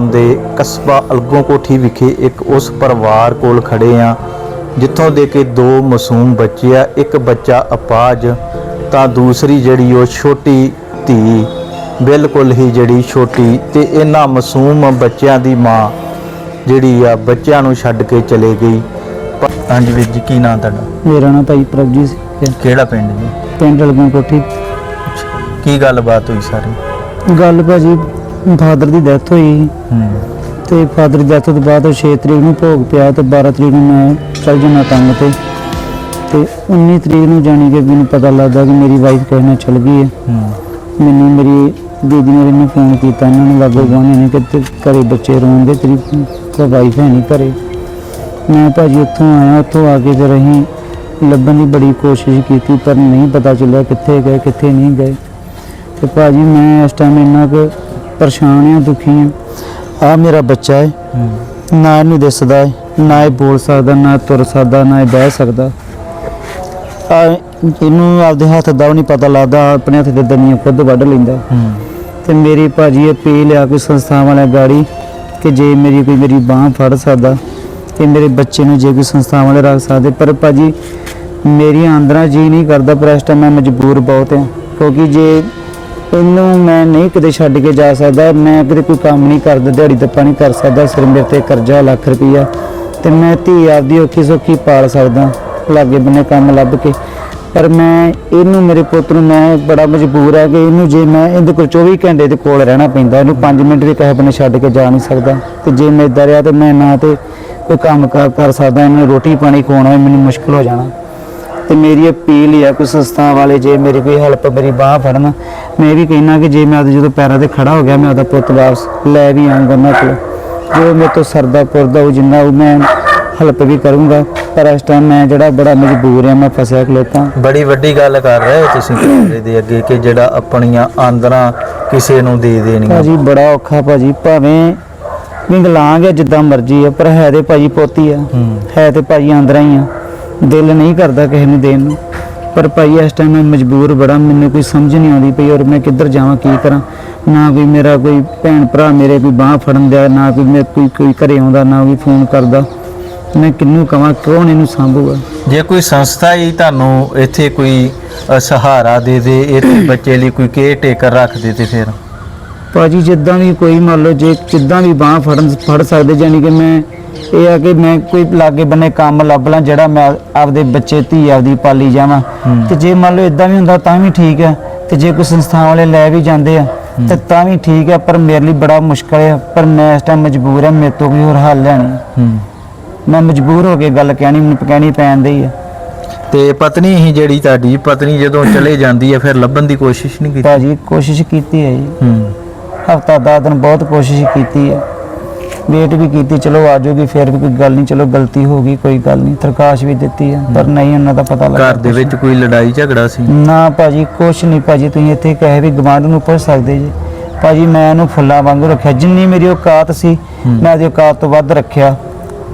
ਦੇ ਕਸਬਾ ਅਲਗੋਂ ਕੋਠੀ ਵਿਖੇ ਇੱਕ ਉਸ ਪਰਿਵਾਰ ਕੋਲ ਖੜੇ ਆ ਜਿੱਥੋਂ ਦੇ ਕੇ ਦੋ ਮਾਸੂਮ ਬੱਚੇ ਆ ਇੱਕ ਬੱਚਾ ਅਪਾਜ ਤਾਂ ਦੂਸਰੀ ਜਿਹੜੀ ਉਹ ਛੋਟੀ ਧੀ ਬਿਲਕੁਲ ਹੀ ਜਿਹੜੀ ਛੋਟੀ ਤੇ ਇਹਨਾਂ ਮਾਸੂਮ ਬੱਚਿਆਂ ਦੀ ਮਾਂ ਜਿਹੜੀ ਆ ਬੱਚਿਆਂ ਨੂੰ ਛੱਡ ਕੇ ਚਲੇ ਗਈ। ਹਾਂਜੀ ਵੀਰ ਜੀ ਕੀ ਨਾਂ ਤੁਹਾਡਾ? ਮੇਰਾ ਨਾਮ ਭਾਈ ਪ੍ਰਭਜੀਤ ਸਿੰਘ ਹੈ। ਕਿਹੜਾ ਪਿੰਡ ਜੀ? ਪਿੰਡ ਲਗੋਂ ਕੋਠੀ ਕੀ ਗੱਲਬਾਤ ਹੋਈ ਸਾਰੀ? ਗੱਲ ਭਾਜੀ ਫਾਦਰ ਦੀ ਡੈਥ ਹੋਈ। ਤੇ ਫਾਦਰ ਦੀ ਡੈਥ ਤੋਂ ਬਾਅਦ ਉਹ 6 ਤਰੀਕ ਨੂੰ ਭੋਗ ਪਿਆ ਤੇ 12 ਤਰੀਕ ਨੂੰ ਮੈਂ ਚੱਲ ਜਾਣਾ ਕੰਮ ਤੇ। ਤੇ 19 ਤਰੀਕ ਨੂੰ ਜਾਣੀ ਕਿ ਮੈਨੂੰ ਪਤਾ ਲੱਗਦਾ ਕਿ ਮੇਰੀ ਵਾਈਫ ਨਾਲ ਚਲ ਗਈ ਹੈ। ਮੈਨੂੰ ਮੇਰੀ ਦੀਦੀ ਨੇ ਮੈਨੂੰ ਫੋਨ ਕੀਤਾ ਇਹਨਾਂ ਨੂੰ ਲਾਗੋ ਗਾਣੇ ਨੇ ਕਿ ਘਰੇ ਬੱਚੇ ਰੋਂਦੇ ਤੇਰੀ ਕੋਈ ਵਾਈਫ ਹੈ ਨਹੀਂ ਘਰੇ। ਮੈਂ ਭਾਜੀ ਉੱਥੋਂ ਆਇਆ ਉੱਥੋਂ ਆ ਕੇ ਫਿਰ ਅਸੀਂ ਲੱਭਣ ਦੀ ਬੜੀ ਕੋਸ਼ਿਸ਼ ਕੀਤੀ ਪਰ ਨਹੀਂ ਪਤਾ ਚੱਲਿਆ ਕਿੱਥੇ ਗਏ ਕਿੱਥੇ ਨਹੀਂ ਗਏ। ਤੇ ਭਾਜੀ ਮੈਂ ਇਸ ਟਾਈਮ ਇੰਨਾ ਕੁ ਪਰੇਸ਼ਾਨ ਆ, ਦੁਖੀ ਆ। ਆ ਮੇਰਾ ਬੱਚਾ ਹੈ ਨਾ ਇਹਨੂੰ ਦਿਸਦਾ ਹੈ ਨਾ ਇਹ ਬੋਲ ਸਕਦਾ, ਨਾ ਤੁਰ ਸਕਦਾ, ਨਾ ਇਹ ਬਹਿ ਸਕਦਾ। ਆ ਇਹਨੂੰ ਆਪਦੇ ਹੱਥ ਦਾ ਨਹੀਂ ਪਤਾ ਲੱਗਦਾ, ਆਪਣੇ ਹੱਥ ਦੇ ਦਨੀਆਂ ਖੁਦ ਵੱਢ ਲੈਂਦਾ। ਤੇ ਮੇਰੀ ਭਾਜੀ ਅਪੀਲ ਆ ਕੋਈ ਸੰਸਥਾ ਵਾਲਿਆਂ ਗਾੜੀ ਕਿ ਜੇ ਮੇਰੀ ਕੋਈ ਮੇਰੀ ਬਾਹ ਫੜ ਸਕਦਾ, ਤੇ ਮੇਰੇ ਬੱਚੇ ਨੂੰ ਜੇ ਕੋਈ ਸੰਸਥਾ ਵਾਲੇ ਰੱਖ ਸਕਦੇ। ਪਰ ਭਾਜੀ ਮੇਰੀ ਆਂਦਰਾ ਜੀ ਨਹੀਂ ਕਰਦਾ, ਪਰ ਇਸ ਟਾਈਮ ਮੈਂ ਮਜਬੂਰ ਬਹੁਤ ਹਾਂ ਕਿਉਂਕਿ ਜੇ ਇਹਨੂੰ ਮੈਂ ਨਹੀਂ ਕਿਤੇ ਛੱਡ ਕੇ ਜਾ ਸਕਦਾ, ਮੈਂ ਕਿਤੇ ਕੋਈ ਕੰਮ ਨਹੀਂ ਕਰਦਾ, ਦਿਹਾੜੀ ਦੱਪਾ ਨਹੀਂ ਕਰ ਸਕਦਾ, ਸਿਰ ਮੇਰੇ ਤੇ ਕਰਜ਼ਾ, ਲੱਖ ਰੁਪਈਆ। ਤੇ ਮੈਂ ਧੀ ਆਪਦੀ ਔਖੀ ਸੌਖੀ ਪਾਲ ਸਕਦਾ, ਲਾਗੇ ਬੰਨੇ ਕੰਮ ਲੱਭ ਕੇ। ਪਰ ਮੈਂ, ਇਹਨੂੰ ਮੇਰੇ ਪੁੱਤ ਨੂੰ ਮੈਂ ਬੜਾ ਮਜਬੂਰ ਹੈ ਕਿ ਇਹਨੂੰ ਜੇ ਮੈਂ ਇਹਦੇ ਕੋਲ 24 ਘੰਟੇ ਦੇ ਕੋਲ ਰਹਿਣਾ ਪੈਂਦਾ, ਇਹਨੂੰ 5 ਮਿੰਟ ਵੀ ਕਿਸੇ ਬੰਨੇ ਛੱਡ ਕੇ ਜਾ ਨਹੀਂ ਸਕਦਾ। ਤੇ ਜੇ ਮੈਂ ਇੱਦਾਂ ਰਿਹਾ ਤੇ ਮੈਂ ਨਾ ਤੇ ਕੋਈ ਕੰਮ ਕਾਰ ਕਰ ਸਕਦਾ, ਇਹਨੂੰ ਰੋਟੀ ਪਾਣੀ ਖਵਾਉਣਾ ਵੀ ਮੈਨੂੰ ਮੁਸ਼ਕਲ ਹੋ ਜਾਣਾ। ਤੇ ਮੇਰੀ ਅਪੀਲ ਹੀ ਆ ਕੋਈ ਸੰਸਥਾ ਵਾਲੇ ਜੇ ਮੇਰੀ ਕੋਈ ਹੈਲਪ ਮੇਰੀ ਬਾਹ ਫੜਨ। ਮੈਂ ਵੀ ਕਹਿਣਾ ਕਿ ਜੇ ਮੈਂ ਆਪਦੇ ਜਦੋਂ ਪੈਰਾਂ ਤੇ ਖੜਾ ਹੋ ਗਿਆ ਮੈਂ ਆਪਦਾ ਪੁੱਤ ਵਾਪਸ ਲੈ ਵੀ ਆਉਂਗਾ ਉਹਨਾਂ ਕੋਲ। ਜੋ ਮੇਰੇ ਤੋਂ ਸਰਦਾ ਪੁਰਦਾ ਉਹ ਜਿੰਨਾ ਉਹ ਮੈਂ ਹੈਲਪ ਵੀ ਕਰੂੰਗਾ। ਪਰ ਇਸ ਟਾਈਮ ਮੈਂ ਜਿਹੜਾ ਬੜਾ ਮਜਬੂਰ ਹਾਂ ਮੈਂ ਫਸਿਆ ਖਲੋਤਾ। ਬੜੀ ਵੱਡੀ ਗੱਲ ਕਰ ਰਹੇ ਹੋ ਤੁਸੀਂ ਕੈਮਰੇ ਦੇ ਅੱਗੇ ਕਿ ਜਿਹੜਾ ਆਪਣੀਆਂ ਆਂਦਰਾਂ ਕਿਸੇ ਨੂੰ ਦੇ ਦੇਣੀਆਂ। ਭਾਜੀ ਬੜਾ ਔਖਾ ਭਾਜੀ ਭਾਵੇਂ ਵਿੰਗਲਾਂਗ ਹੈ ਜਿੱਦਾਂ ਮਰਜ਼ੀ ਹੈ ਪਰ ਹੈ ਤੇ ਭਾਜੀ ਪੋਤੀ ਆ। ਹੈ ਤੇ ਭਾਜੀ ਆਂਦਰਾਂ ਹੀ ਆ। ਦਿਲ ਨਹੀਂ ਕਰਦਾ ਕਿਸੇ ਨੂੰ ਦੇਣ ਨੂੰ। ਪਰ ਭਾਈ ਇਸ ਟਾਈਮ ਮੈਂ ਮਜਬੂਰ ਬੜਾ ਮੈਨੂੰ ਕੋਈ ਸਮਝ ਨਹੀਂ ਆਉਂਦੀ ਪਈ ਔਰ ਮੈਂ ਕਿੱਧਰ ਜਾਵਾਂ ਕੀ ਕਰਾਂ? ਨਾ ਕੋਈ ਮੇਰਾ ਕੋਈ ਭੈਣ ਭਰਾ ਮੇਰੇ ਕੋਈ ਬਾਹ ਫੜਨ ਦਿਆ ਨਾ ਕੋਈ ਮੇਰੇ ਕੋਈ ਕੋਈ ਘਰੇ ਆਉਂਦਾ ਨਾ ਕੋਈ ਫੋਨ ਕਰਦਾ। ਮੈਂ ਕਿੰਨੂੰ ਕਵਾਂ ਕੌਣ ਇਹਨੂੰ ਸੰਭੂਗਾ? ਜੇ ਕੋਈ ਸੰਸਥਾ ਹੀ ਤੁਹਾਨੂੰ ਇੱਥੇ ਕੋਈ ਅ, ਸਹਾਰਾ ਦੇ ਦੇ ਇੱਥੇ ਬੱਚੇ ਲਈ ਕੋਈ ਕੇਅਰ ਟੇਕਰ ਰੱਖ ਦੇ ਤੇ ਫਿਰ। ਭਾਜੀ ਜਿੱਦਾਂ ਵੀ ਕੋਈ ਮੰਨ ਲਓ ਜੇ ਜਿੱਦਾਂ ਵੀ ਬਾਹ ਫੜਨ ਫੜ ਸਕਦੇ ਜਾਨੀ ਕਿ ਮੈਂ ਇਹ ਆ ਕਿ ਮੈਂ ਕੋਈ ਲਾਗੇ ਬੰਨੇ ਕੰਮ ਲੱਭ ਲਾਂ ਜਿਹੜਾ ਮੈਂ ਆਪਦੇ ਬੱਚੇ ਧੀ ਆਪਦੀ ਪਾਲੀ ਜਾਵਾਂ। ਤੇ ਜੇ ਮੰਨ ਲਓ ਇਦਾਂ ਵੀ ਹੁੰਦਾ ਤਾਂ ਵੀ ਠੀਕ ਹੈ ਤੇ ਜੇ ਕੋਈ ਸੰਸਥਾ ਵਾਲੇ ਲੈ ਵੀ ਜਾਂਦੇ ਆ ਤੇ ਤਾਂ ਵੀ ਠੀਕ ਹੈ ਪਰ ਮੇਰੇ ਲਈ ਬੜਾ ਮੁਸ਼ਕਲ ਹੈ ਪਰ ਮੈਂ ਇਸ ਟਾਈਮ ਮਜਬੂਰ ਹਾਂ ਮੇਰੇ ਤੋਂ ਕੋਈ ਹੋਰ ਹੱਲ ਲੈਣੀ ਮੈਂ ਮਜਬੂਰ ਹੋ ਕੇ ਗੱਲ ਕਹਿਣੀ ਮੈਨੂੰ ਕਹਿਣੀ ਪੈਂਦੀ ਹੈ ਤੇ ਪਤਨੀ ਹੀ ਜਿਹੜੀ ਤੁਹਾਡੀ ਪਤਨੀ ਜਦੋਂ ਚਲੇ ਜਾਂਦੀ ਹੈ ਫਿਰ ਲੱਭਣ ਦੀ ਕੋਸ਼ਿਸ਼ ਨਹੀਂ ਕੀਤੀ? ਭਾਜੀ ਕੋਸ਼ਿਸ਼ ਕੀਤੀ ਹੈ ਜੀ। ਹੂੰ। ਹਫਤਾ ਦਸ ਦਿਨ ਬਹੁਤ ਕੋਸ਼ਿਸ਼ ਕੀਤੀ ਹੈ ਵੇਟ ਵੀ ਕੀਤੀ ਚਲੋ ਆ ਜਾਊਗੀ ਫਿਰ ਵੀ ਕੋਈ ਗੱਲ ਨਹੀਂ ਚਲੋ ਗਲਤੀ ਹੋ ਗਈ ਕੋਈ ਗੱਲ ਨਹੀਂ ਤਰਕਾਸ਼ ਵੀ ਦਿੱਤੀ ਹੈ ਪਰ ਨਹੀਂ ਉਹਨਾਂ ਦਾ ਪਤਾ ਲੱਗਾ ਘਰ ਦੇ ਵਿੱਚ ਕੋਈ ਲੜਾਈ ਝਗੜਾ ਸੀ? ਨਾ ਭਾਜੀ ਕੁਛ ਨਹੀਂ ਭਾਜੀ ਤੁਸੀਂ ਇੱਥੇ ਕਹੇ ਵੀ ਗਵਾਂਢ ਨੂੰ ਪੁੱਛ ਸਕਦੇ ਜੀ। ਭਾਜੀ ਮੈਂ ਇਹਨੂੰ ਫੁੱਲਾਂ ਵਾਂਗੂ ਰੱਖਿਆ ਜਿੰਨੀ ਮੇਰੀ ਔਕਾਤ ਸੀ ਹੂੰ। ਮੈਂ ਉਹਦੀ ਔਕਾਤ ਤੋਂ ਵੱਧ ਰੱਖਿਆ।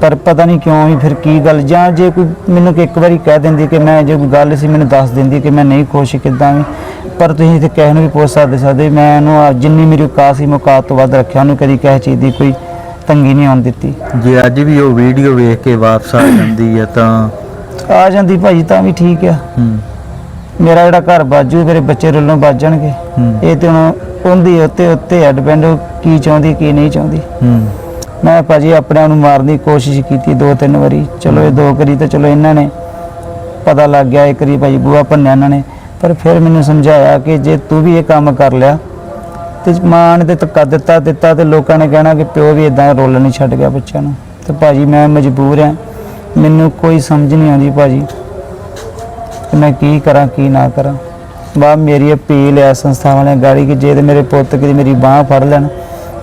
ਪਰ ਪਤਾ ਨਹੀਂ ਕਿਉਂ ਵੀ ਫਿਰ ਕੀ ਗੱਲ ਜਾਂ ਜੇ ਕੋਈ ਮੈਨੂੰ ਇੱਕ ਵਾਰੀ ਕਹਿ ਦਿੰਦੀ ਕਿ ਮੈਂ ਜੇ ਕੋਈ ਗੱਲ ਸੀ ਮੈਨੂੰ ਦੱਸ ਦਿੰਦੀ ਕਿ ਮੈਂ ਨਹੀਂ ਖੁਸ਼ ਕਿਦਾਂ ਵੀ। ਪਰ ਤੁਸੀਂ ਇੱਥੇ ਕਿਸੇ ਨੂੰ ਵੀ ਪੁੱਛ ਸਕਦੇ ਸਕਦੇ ਮੈਂ ਇਹਨੂੰ ਆ- ਜਿੰਨੀ ਮੇਰੀ ਔਕਾਤ ਸੀ ਮੈਂ ਔਕਾਤ ਤੋਂ ਵੱਧ ਰੱਖਿਆ ਉਹਨੂੰ ਕਦੀ ਕਿਸੇ ਚੀਜ਼ ਦੀ ਕੋਈ ਤੰਗੀ ਨਹੀਂ ਆਉਣ ਦਿੱਤੀ। ਜੇ ਅੱਜ ਵੀ ਉਹ ਵੀਡੀਓ ਵੇਖ ਕੇ ਵਾਪਸ ਆ ਜਾਂਦੀ ਹੈ ਤਾਂ ਆ ਜਾਂਦੀ ਭਾਜੀ ਤਾਂ ਵੀ ਠੀਕ ਆ। ਹੂੰ। ਮੇਰਾ ਜਿਹੜਾ ਘਰ ਬਾਜੂ ਮੇਰੇ ਬੱਚੇ ਰੁੱਲੋਂ ਬਾਜਣਗੇ ਹੂੰ। ਇਹ ਤੇ ਹੁਣ ਉਹਦੀ ਉੱਤੇ ਉੱਤੇ ਡਿਪੈਂਡ ਕੀ ਚਾਹੁੰਦੀ ਕੀ ਨਹੀਂ ਚਾਹੁੰਦੀ। ਹੂੰ। ਮੈਂ ਭਾਜੀ ਆਪਣੇ ਆਪ ਨੂੰ ਮਾਰਨ ਦੀ ਕੋਸ਼ਿਸ਼ ਕੀਤੀ ਦੋ ਤਿੰਨ ਵਾਰੀ। ਚਲੋ ਇਹ ਦੋ ਕਰੀ ਤਾਂ ਚਲੋ ਇਹਨਾਂ ਨੇ ਪਤਾ ਲੱਗ ਗਿਆ ਇੱਕ ਵਾਰੀ ਭਾਜੀ ਬੂਆ ਭੰਨਿਆ ਇਹਨਾਂ ਨੇ। ਪਰ ਫਿਰ ਮੈਨੂੰ ਸਮਝਾਇਆ ਕਿ ਜੇ ਤੂੰ ਵੀ ਇਹ ਕੰਮ ਕਰ ਲਿਆ ਤੇ ਮਾਂ ਨੇ ਤੇ ਧੱਕਾ ਦਿੱਤਾ ਦਿੱਤਾ ਤੇ ਲੋਕਾਂ ਨੇ ਕਹਿਣਾ ਕਿ ਪਿਓ ਵੀ ਇਦਾਂ ਰੋਲ ਨਹੀਂ ਛੱਡ ਗਿਆ ਬੱਚਿਆਂ ਨੂੰ। ਤੇ ਭਾਜੀ ਮੈਂ ਮਜਬੂਰ ਹਾਂ। ਮੈਨੂੰ ਕੋਈ ਸਮਝ ਨਹੀਂ ਆਉਂਦੀ ਭਾਜੀ ਕਿ ਮੈਂ ਕੀ ਕਰਾਂ, ਕੀ ਨਾ ਕਰਾਂ। ਬਾ ਮੇਰੀ ਅਪੀਲ ਹੈ ਸੰਸਥਾ ਵਾਲਿਆਂ ਗਾੜੀ ਕਿ ਜੇ ਤੇ ਮੇਰੇ ਪੁੱਤ ਕਿਤੇ ਮੇਰੀ ਬਾਹ ਫੜ ਲੈਣ,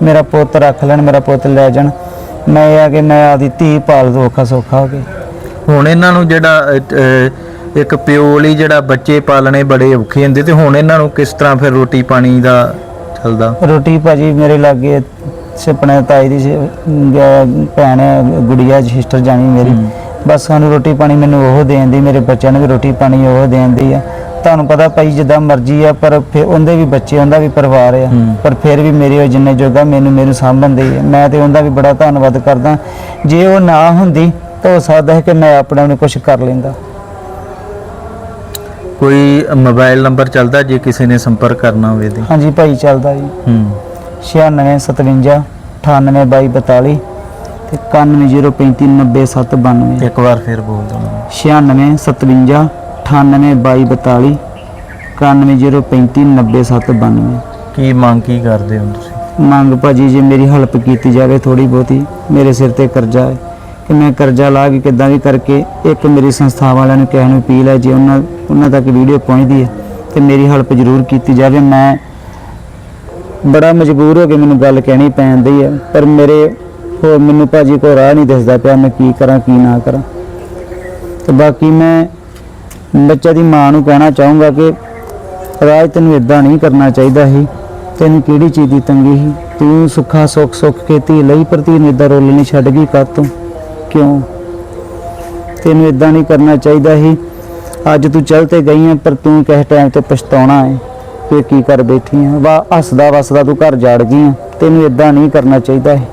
ਮੇਰਾ ਪੁੱਤ ਰੱਖ ਲੈਣ, ਮੇਰਾ ਪੁੱਤ ਲੈ ਜਾਣ। ਮੈਂ ਇਹ ਆ ਕਿ ਮੈਂ ਆਦੀ ਧੀ ਪਾਲ ਦੋ ਔਖਾ ਸੌਖਾ ਹੋ ਕੇ ਹੁਣ ਇਹਨਾਂ ਨੂੰ ਜਿਹੜਾ ਇੱਕ ਪਿਓ ਲਈ ਜਿਹੜਾ ਬੱਚੇ ਪਾਲਣੇ ਬੜੇ ਔਖੇ ਹੁੰਦੇ, ਤੇ ਹੁਣ ਇਹਨਾਂ ਨੂੰ ਕਿਸ ਤਰ੍ਹਾਂ ਫਿਰ ਰੋਟੀ ਪਾਣੀ ਦਾ ਚੱਲਦਾ। ਰੋਟੀ ਭਾਜੀ ਮੇਰੇ ਲਾਗੇ ਸੁਪਨੇ ਤਾਈ ਦੀ ਸੀ, ਭੈਣ ਗੁੜੀਆ ਸਿਸਟਰ ਜਾਣੀ ਮੇਰੀ। ਬਸ ਸਾਨੂੰ ਰੋਟੀ ਪਾਣੀ ਮੈਨੂੰ ਉਹ ਦੇਂਦੀ ਮੇਰੇ ਬੱਚਿਆਂ ਨੂੰ ਵੀ ਰੋਟੀ ਪਾਣੀ ਉਹ ਦੇਂਦੀ ਆ। ਤੁਹਾਨੂੰ ਪਤਾ ਭਾਈ ਜਿੱਦਾਂ ਮਰਜ਼ੀ ਆ ਪਰ ਫਿਰ ਉਹਦੇ ਵੀ ਬੱਚੇ ਉਹਦਾ ਵੀ ਪਰਿਵਾਰ ਆ। ਹੂੰ। ਪਰ ਫਿਰ ਵੀ ਮੇਰੇ ਉਹ ਜਿੰਨੇ ਜੋਗਾ ਮੈਨੂੰ ਮੈਨੂੰ ਸਾਂਭਣਦੇ ਆ। ਮੈਂ ਤੇ ਉਹਦਾ ਵੀ ਬੜਾ ਧੰਨਵਾਦ ਕਰਦਾ। ਜੇ ਉਹ ਨਾ ਹੁੰਦੀ ਤਾਂ ਹੋ ਸਕਦਾ ਹੈ ਕਿ ਮੈਂ ਆਪਣੇ ਆਪ ਨੂੰ ਕੁਝ ਕਰ ਲੈਂਦਾ। ਕੋਈ ਮੋਬਾਈਲ ਨੰਬਰ ਚੱਲਦਾ ਜੇ ਕਿਸੇ ਨੇ ਸੰਪਰਕ ਕਰਨਾ ਹੋਵੇ ਤੇ? ਹਾਂਜੀ ਭਾਈ ਚੱਲਦਾ ਜੀ। ਹੂੰ। 9657 982242 ਤੇ 9105390792 ਇੱਕ ਵਾਰ ਫਿਰ ਬੋਲ ਦੋ 9657 982242 9105390792 ਕੀ ਮੰਗ ਕੀ ਕਰਦੇ ਹੋ ਤੁਸੀਂ? ਮੰਗ ਭਾਜੀ ਜੇ ਮੇਰੀ ਹੈਲਪ ਕੀਤੀ ਜਾਵੇ ਥੋੜੀ ਬਹੁਤੀ ਮੇਰੇ ਸਿਰ ਤੇ ਕਰਜ਼ਾ ਹੈ। ਕਿ ਮੈਂ ਕਰਜ਼ਾ ਲਾ ਕੇ ਕਿੱਦਾਂ ਵੀ ਕਰਕੇ ਇੱਕ ਮੇਰੀ ਸੰਸਥਾ ਵਾਲਿਆਂ ਨੂੰ ਕਹਿਣ ਨੂੰ ਅਪੀਲ ਹੈ, ਜੇ ਉਹਨਾਂ ਉਹਨਾਂ ਤੱਕ ਵੀਡੀਓ ਪਹੁੰਚਦੀ ਹੈ, ਤੇ ਮੇਰੀ ਹੈਲਪ ਜ਼ਰੂਰ ਕੀਤੀ ਜਾਵੇ। ਮੈਂ ਬੜਾ ਮਜਬੂਰ ਹੋ ਕੇ ਮੈਨੂੰ ਗੱਲ ਕਹਿਣੀ ਪੈਂਦੀ ਹੈ, ਪਰ ਮੇਰੇ ਹੋਰ ਮੈਨੂੰ ਭਾਜੀ ਕੋਈ ਰਾਹ ਨਹੀਂ ਦਿਸਦਾ ਪਿਆ, ਮੈਂ ਕੀ ਕਰਾਂ, ਕੀ ਨਾ ਕਰਾਂ। ਤੇ ਬਾਕੀ ਮੈਂ ਬੱਚੇ ਦੀ ਮਾਂ ਨੂੰ ਕਹਿਣਾ ਚਾਹੂੰਗਾ ਕਿ ਰਾਜ ਤੈਨੂੰ ਇਦਾਂ ਨਹੀਂ ਕਰਨਾ ਚਾਹੀਦਾ ਸੀ, ਤੈਨੂੰ ਕਿਹੜੀ ਚੀਜ਼ ਦੀ ਤੰਗੀ ਸੀ? ਤੂੰ ਸੁੱਖਾ ਸੁੱਖ ਸੁੱਖ ਕੇ ਧੀ ਲਈ, ਪਰ ਧੀ ਨੂੰ ਇਦਾਂ ਰੋਲਣੀ ਛੱਡ ਗਈ ਕਾਤੋਂ ਕਿਉਂ? ਤੈਨੂੰ ਇਦਾਂ ਨਹੀਂ ਕਰਨਾ ਚਾਹੀਦਾ ਸੀ। ਅੱਜ ਤੂੰ ਚੱਲ ਤੇ ਗਈ ਹੈ ਪਰ ਤੂੰ ਕਿਸੇ ਟਾਈਮ ਤੇ ਪਛਤਾਉਣਾ ਹੈ ਕਿ ਕੀ ਕਰ ਬੈਠੀ ਹੈ ਵਾ ਹੱਸਦਾ ਵਸਦਾ ਤੂੰ ਘਰ ਜਾੜ ਗਈ ਹੈ ਤੈਨੂੰ ਇਦਾਂ ਨਹੀਂ ਕਰਨਾ ਚਾਹੀਦਾ ਹੈ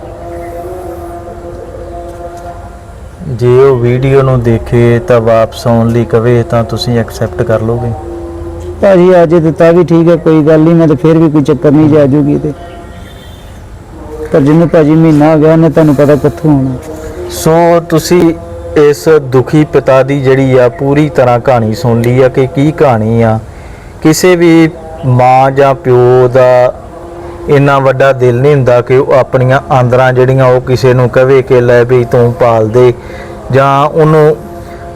ਜੇ ਉਹ ਵੀਡੀਓ ਨੂੰ ਦੇਖੇ ਤਾਂ ਵਾਪਸ ਆਉਣ ਲਈ ਕਵੇ ਤਾਂ ਤੁਸੀਂ ਐਕਸੈਪਟ ਕਰ ਲੋਗੇ। ਭਾਜੀ ਅੱਜ ਦਿੱਤਾ ਵੀ ਠੀਕ ਹੈ ਕੋਈ ਗੱਲ ਨਹੀਂ ਮੈਂ ਤਾਂ ਫਿਰ ਵੀ ਕੋਈ ਚੱਕਰ ਨਹੀਂ ਜਾ ਜੂਗੀ ਤੇ ਪਰ ਜਿਹਨੂੰ ਭਾਜੀ ਮਹੀਨਾ ਹੋ ਗਿਆ ਉਹਨੇ ਤੁਹਾਨੂੰ ਪਤਾ ਕਿੱਥੋਂ ਆਉਣਾ। ਸੋ ਤੁਸੀਂ ਇਸ ਦੁਖੀ ਪਿਤਾ ਦੀ ਜਿਹੜੀ ਆ ਪੂਰੀ ਤਰ੍ਹਾਂ ਕਹਾਣੀ ਸੁਣ ਲਈ ਆ ਕਿ ਕੀ ਕਹਾਣੀ ਆ? ਕਿਸੇ ਵੀ ਮਾਂ ਜਾਂ ਪਿਓ ਦਾ ਇੰਨਾ ਵੱਡਾ ਦਿਲ ਨਹੀਂ ਹੁੰਦਾ ਕਿ ਉਹ ਆਪਣੀਆਂ ਆਂਦਰਾਂ ਜਿਹੜੀਆਂ ਉਹ ਕਿਸੇ ਨੂੰ ਕਵੇ ਕਿ ਲੈ ਵੀ ਤੂੰ ਪਾਲ ਦੇ ਜਾਂ ਉਹਨੂੰ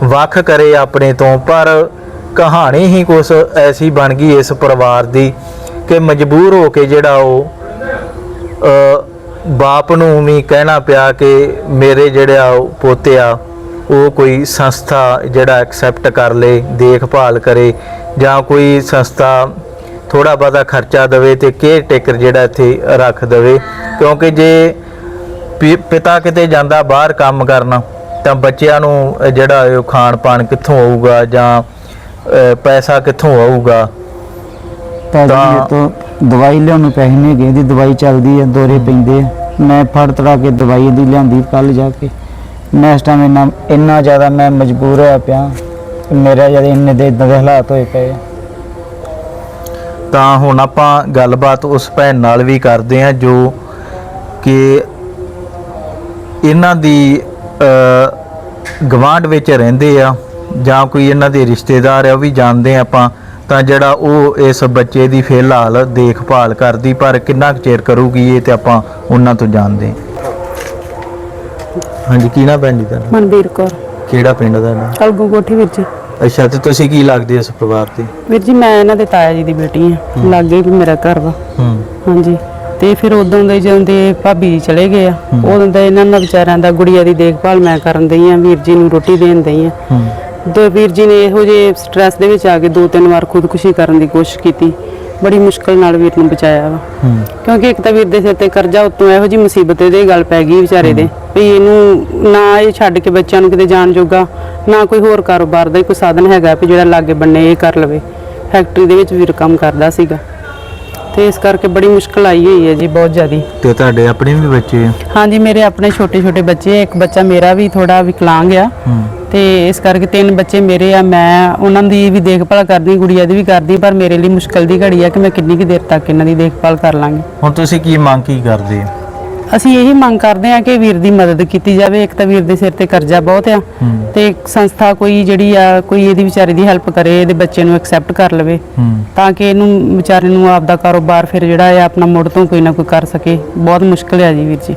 ਵੱਖ ਕਰੇ ਆਪਣੇ ਤੋਂ, ਪਰ ਕਹਾਣੀ ਹੀ ਕੁਛ ਐਸੀ ਬਣ ਗਈ ਇਸ ਪਰਿਵਾਰ ਦੀ ਕਿ ਮਜਬੂਰ ਹੋ ਕੇ ਜਿਹੜਾ ਉਹ ਬਾਪ ਨੂੰ ਵੀ ਕਹਿਣਾ ਪਿਆ ਕਿ ਮੇਰੇ ਜਿਹੜਾ ਉਹ ਪੋਤੇ ਆ, ਉਹ ਕੋਈ ਸੰਸਥਾ ਜਿਹੜਾ ਐਕਸੈਪਟ ਕਰ ਲੇ, ਦੇਖਭਾਲ ਕਰੇ ਜਾਂ ਕੋਈ ਸੰਸਥਾ ਥੋੜਾ ਬਹੁਤਾ ਖਰਚਾ ਦੇਵੇ ਤੇ ਕੇਅਰ ਟੇਕਰ ਜਿਹੜਾ ਇੱਥੇ ਰੱਖ ਦੇਵੇ। ਕਿਉਂਕਿ ਜੇ ਪਿ- ਪਿਤਾ ਕਿਤੇ ਜਾਂਦਾ ਬਾਹਰ ਕੰਮ ਕਰਨ, ਤਾਂ ਬੱਚਿਆਂ ਨੂੰ ਜਿਹੜਾ ਇਹ ਖਾਣ ਪਾਣ ਕਿੱਥੋਂ ਆਊਗਾ ਜਾਂ ਪੈਸਾ ਕਿੱਥੋਂ ਆਊਗਾ? ਤਾਂ- ਦਵਾਈ ਲਿਆਉਣ ਨੂੰ ਪੈਸੇ ਨਹੀਂ ਹੈਗੇ ਇਹਦੀ ਦਵਾਈ ਚੱਲਦੀ ਹੈ ਦੋਰੇ ਪੈਂਦੇ ਆ ਮੈਂ ਫੜ ਤੜਾ ਕੇ ਦਵਾਈ ਦੀ ਲਿਆਂਦੀ ਕੱਲ ਜਾ ਕੇ ਮੈਂ ਇਸ ਟਾਈਮ ਇੰਨਾ ਇੰਨਾ ਜ਼ਿਆਦਾ ਮੈਂ ਮਜਬੂਰ ਹੋਇਆ ਪਿਆ ਮੇਰਾ ਜਦ ਇੰਨੇ ਦੇ ਇਦਾਂ ਦੇ ਹਾਲਾਤ ਹੋਏ ਪਏ ਆ। ਤਾਂ ਹੁਣ ਆਪਾਂ ਗੱਲਬਾਤ ਉਸ ਭੈਣ ਨਾਲ ਵੀ ਕਰਦੇ ਹਾਂ ਜੋ ਕਿ ਇਹਨਾਂ ਦੀ ਗਵਾਂਢ ਵਿੱਚ ਰਹਿੰਦੇ ਆ ਜਾਂ ਕੋਈ ਇਹਨਾਂ ਦੇ ਰਿਸ਼ਤੇਦਾਰ ਆ ਉਹ ਵੀ ਜਾਣਦੇ ਆ ਆਪਾਂ ਤਾਂ ਜਿਹੜਾ ਉਹ ਇਸ ਬੱਚੇ ਦੀ ਫਿਲਹਾਲ ਦੇਖਭਾਲ ਕਰਦੀ ਪਰ ਕਿੰਨਾ ਕੁ ਚਿਰ ਕਰੂਗੀ ਇਹ ਤੇ ਆਪਾਂ ਉਹਨਾਂ ਤੋਂ ਜਾਣਦੇ ਹਾਂ। ਹਾਂਜੀ ਕੀ ਨਾ ਭੈਣ ਜੀ ਤੁਹਾਡਾ? ਮਨਵੀਰ ਕੌਰ। ਕਿਹੜਾ ਪਿੰਡ ਤੁਹਾਡਾ ਕਲਗੂ ਕੋਠੀ ਵਿੱਚ। ਅੱਛਾ ਤੇ ਤੁਸੀਂ ਕੀ ਲੱਗਦੇ ਇਸ ਪਰਿਵਾਰ ਤੇ? ਵੀਰ ਜੀ ਮੈਂ ਇਹਨਾਂ ਦੇ ਤਾਇਆ ਜੀ ਦੀ ਬੇਟੀ ਹਾਂ। ਲਾਗੇ ਵੀ ਮੇਰਾ ਘਰ ਵਾ। ਹੂੰ। ਹਾਂਜੀ। ਤੇ ਫਿਰ ਉਦੋਂ ਦੇ ਜਦੋਂ ਦੇ ਭਾਬੀ ਜੀ ਚਲੇ ਗਏ ਆ ਉਦੋਂ ਦਾ ਇਹਨਾਂ ਦਾ ਵਿਚਾਰਿਆਂ ਦਾ ਗੁੜੀਆ ਦੀ ਦੇਖਭਾਲ ਮੈਂ ਕਰਨ ਦਈ ਆ ਵੀਰ ਜੀ ਨੂੰ ਰੋਟੀ ਦੇਣ ਦਈ ਆ ਹੂੰ। ਵੀਰ ਜੀ ਨੇ ਇਹੋ ਜਿਹੇ ਸਟ੍ਰੈਸ ਦੇ ਵਿੱਚ ਆ ਕੇ ਦੋ ਤਿੰਨ ਵਾਰ ਖੁਦਕੁਸ਼ੀ ਕਰਨ ਦੀ ਕੋਸ਼ਿਸ਼ ਕੀਤੀ। ਬੜੀ ਮੁਸ਼ਕਲ ਨਾਲ ਵੀਰ ਨੂੰ ਬਚਾਇਆ ਵਾ। ਕਿਉਂਕਿ ਇੱਕ ਤਾਂ ਵੀਰ ਦੇ ਸਿਰ ਤੇ ਕਰਜ਼ਾ ਉੱਤੋਂ ਇਹੋ ਜੀ ਮੁਸੀਬਤ ਇਹਦੇ ਗੱਲ ਪੈ ਗਈ ਵਿਚਾਰੇ ਦੇ ਵੀ ਇਹਨੂੰ ਨਾ ਇਹ ਛੱਡ ਕੇ ਬੱਚਿਆਂ ਨੂੰ ਕਿਤੇ ਜਾਣ ਜੋਗਾ ਨਾ ਕੋਈ ਹੋਰ ਕਾਰੋਬਾਰ ਦਾ ਕੋਈ ਸਾਧਨ ਹੈਗਾ ਵੀ ਜਿਹੜਾ ਲਾਗੇ ਬੰਨੇ ਇਹ ਕਰ ਲਵੇ। ਫੈਕਟਰੀ ਦੇ ਵਿੱਚ ਵੀਰ ਕੰਮ ਕਰਦਾ ਸੀਗਾ। ਤੇ ਇਸ ਕਰਕੇ ਬੜੀ ਮੁਸ਼ਕਲ ਆਈ ਹੋਈ ਹੈ ਜੀ ਬਹੁਤ ਜ਼ਿਆਦੀ। ਤੇ ਤੁਹਾਡੇ ਆਪਣੇ ਵੀ ਬੱਚੇ ਹਾਂਜੀ ਮੇਰੇ ਆਪਣੇ ਛੋਟੇ ਛੋਟੇ ਬੱਚੇ। ਇੱਕ ਬੱਚਾ ਮੇਰਾ ਵੀ ਥੋੜਾ ਵਿਕਲਾਂਗ ਆ। ਤੇ ਇਸ ਕਰਕੇ ਤਿੰਨ ਬੱਚੇ ਮੇਰੇ ਆ ਮੈਂ ਉਹਨਾਂ ਦੀ ਵੀ ਦੇਖਭਾਲ ਕਰਦੀ ਗੁੜੀਆ ਦੀ ਵੀ ਕਰਦੀ ਪਰ ਮੇਰੇ ਲਈ ਮੁਸ਼ਕਲ ਦੀ ਘੜੀ ਆ ਕਿ ਮੈਂ ਕਿੰਨੀ ਕੁ ਦੇਰ ਤੱਕ ਇਹਨਾਂ ਦੀ ਦੇਖਭਾਲ ਕਰ ਲਾਂਗੀ। ਹੁਣ ਤੁਸੀਂ ਕੀ ਮੰਗ ਕੀ ਕਰਦੇ ਹੋ? ਅਸੀਂ ਇਹੀ ਮੰਗ ਕਰਦੇ ਹਾਂ ਕਿ ਵੀਰ ਦੀ ਮਦਦ ਕੀਤੀ ਜਾਵੇ। ਇੱਕ ਤਾਂ ਵੀਰ ਦੇ ਸਿਰ ਤੇ ਕਰਜ਼ਾ ਬਹੁਤ ਆ ਤੇ ਇੱਕ ਸੰਸਥਾ ਕੋਈ ਜਿਹੜੀ ਆ ਕੋਈ ਇਹਦੀ ਵਿਚਾਰੇ ਦੀ ਹੈਲਪ ਕਰੇ ਇਹਦੇ ਬੱਚੇ ਨੂੰ ਐਕਸੈਪਟ ਕਰ ਲਵੇ। ਤਾਂ ਕਿ ਇਹਨੂੰ ਵਿਚਾਰੇ ਨੂੰ ਆਪਦਾ ਕਾਰੋਬਾਰ ਫਿਰ ਜਿਹੜਾ ਹੈ ਆਪਣਾ ਮੁੜ ਤੋਂ ਕੋਈ ਨਾ ਕੋਈ ਕਰ ਸਕੇ। ਬਹੁਤ ਮੁਸ਼ਕਲ ਹੈ ਜੀ ਵੀਰ ਜੀ।